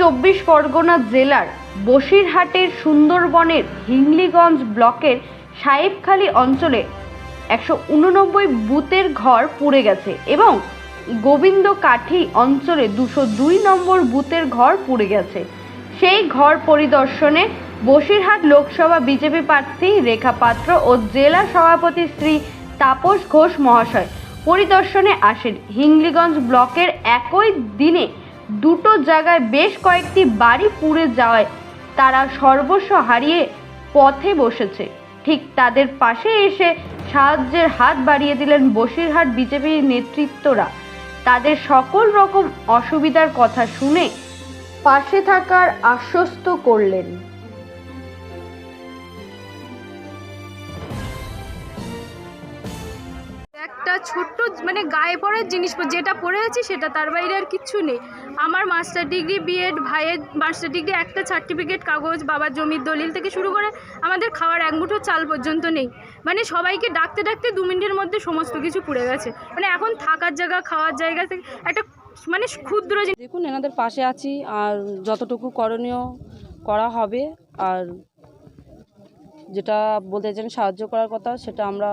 চব্বিশ পরগনা জেলার বসিরহাটের সুন্দরবনের হিংলিগঞ্জ ব্লকের সাহেবখালী অঞ্চলে একশো উননব্বই বুথের ঘর পুড়ে গেছে এবং গোবিন্দ কাঠি অঞ্চলে দুশো দুই নম্বর বুথের ঘর পুড়ে গেছে। সেই ঘর পরিদর্শনে বসিরহাট লোকসভা বিজেপি প্রার্থী রেখা পাত্র ও জেলা সভাপতি শ্রী তাপস ঘোষ মহাশয় পরিদর্শনে আসেন। হিংলিগঞ্জ ব্লকের একই দিনে দুটো জায়গায় বেশ কয়েকটি বাড়ি পুড়ে যাওয়ায় তারা সর্বস্ব হারিয়ে পথে বসেছে। ঠিক তাদের পাশে এসে সাহায্যের হাত বাড়িয়ে দিলেন বসিরহাট বিজেপির নেতৃত্বরা। তাদের সকল রকম অসুবিধার কথা শুনে পাশে থাকার আশ্বস্ত করলেন। ছোট্ট মানে গায়ে পড়ার জিনিস যেটা পড়ে আছি সেটা তার বাইরে আর কিচ্ছু নেই। আমার মাস্টার ডিগ্রি বিএড ভাইয়ের মাস্টার ডিগ্রি একটা সার্টিফিকেট কাগজ, বাবার জমির দলিল থেকে শুরু করে আমাদের খাওয়ার এক মুঠো চাল পর্যন্ত নেই। মানে সবাইকে ডাকতে ডাকতে দু মিনিটের মধ্যে সমস্ত কিছু পুড়ে গেছে। মানে এখন থাকার জায়গা, খাওয়ার জায়গা থেকে একটা মানে ক্ষুদ্র দেখুন, এনাদের পাশে আছি আর যতটুকু করণীয় করা হবে আর যেটা বলতে চান সাহায্য করার কথা, সেটা আমরা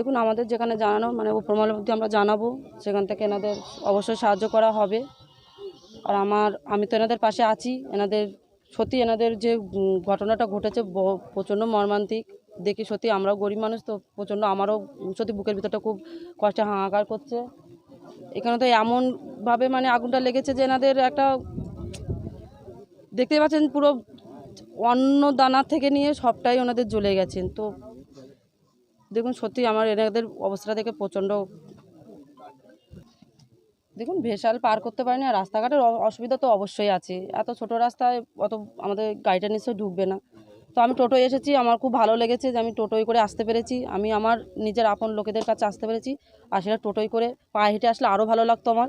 দেখুন, আমাদের যেখানে জানানো মানে উপরমহলের মধ্যে আমরা জানাব, সেখান থেকে এনাদের অবশ্যই সাহায্য করা হবে। আর আমার, আমি তো এনাদের পাশে আছি, এনাদের, সত্যি এনাদের যে ঘটনাটা ঘটেছে প্রচণ্ড মর্মান্তিক। দেখি সত্যি আমরাও গরিব মানুষ, তো প্রচণ্ড আমারও সত্যি বুকের ভিতরটা খুব কষ্টে হাহাকার করছে। এখানে তো এমনভাবে মানে আগুনটা লেগেছে যে, এনাদের একটা, দেখতে পাচ্ছেন পুরো অন্ন দানা থেকে নিয়ে সবটাই ওনাদের জ্বলে গেছেন। তো দেখুন, সত্যি আমার এনাদের অবস্থা দেখে প্রচণ্ড দেখুন, ভেসাল পার করতে পারিনি আর রাস্তাঘাটের অসুবিধা তো অবশ্যই আছে। এত ছোট রাস্তায় অত আমাদের গাড়িটা নিশ্চয়ই ঢুকবে না। তো আমি টোটোয় এসেছি, আমার খুব ভালো লেগেছে যে আমি টোটোয় করে আসতে পেরেছি। আমি আমার নিজের আপন লোকেদের কাছে আসতে পেরেছি আর সেটা টোটোয় করে পায়ে হেঁটে আসলে আরও ভালো লাগতো আমার।